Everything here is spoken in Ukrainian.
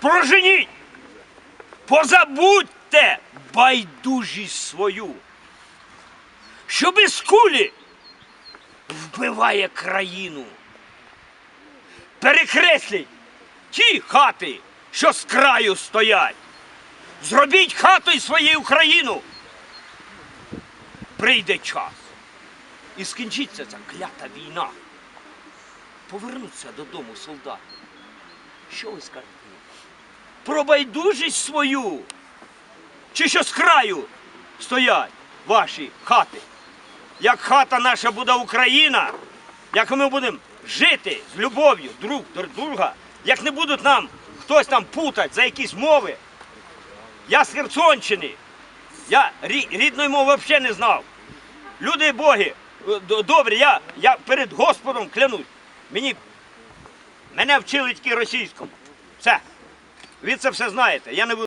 Проженіть! Позабудьте байдужість свою, що без кулі вбиває країну. Перекресліть ті хати, що з краю стоять. Зробіть хатою своєю Україну. Прийде час. І скінчиться ця клята війна. Повернуться додому солдати. Що ви скажете? Про байдужість свою. Чи що з краю стоять ваші хати? Як хата наша буде Україна, як ми будемо жити з любов'ю друг до друга, як не будуть нам хтось там путати за якісь мови. Я з Херсонщини. Я рідної мови взагалі не знав. Люди боги, е, добрі, я, я перед Господом клянусь. Мені мене вчили тільки російському. Все. Ви це все знаєте. Я не.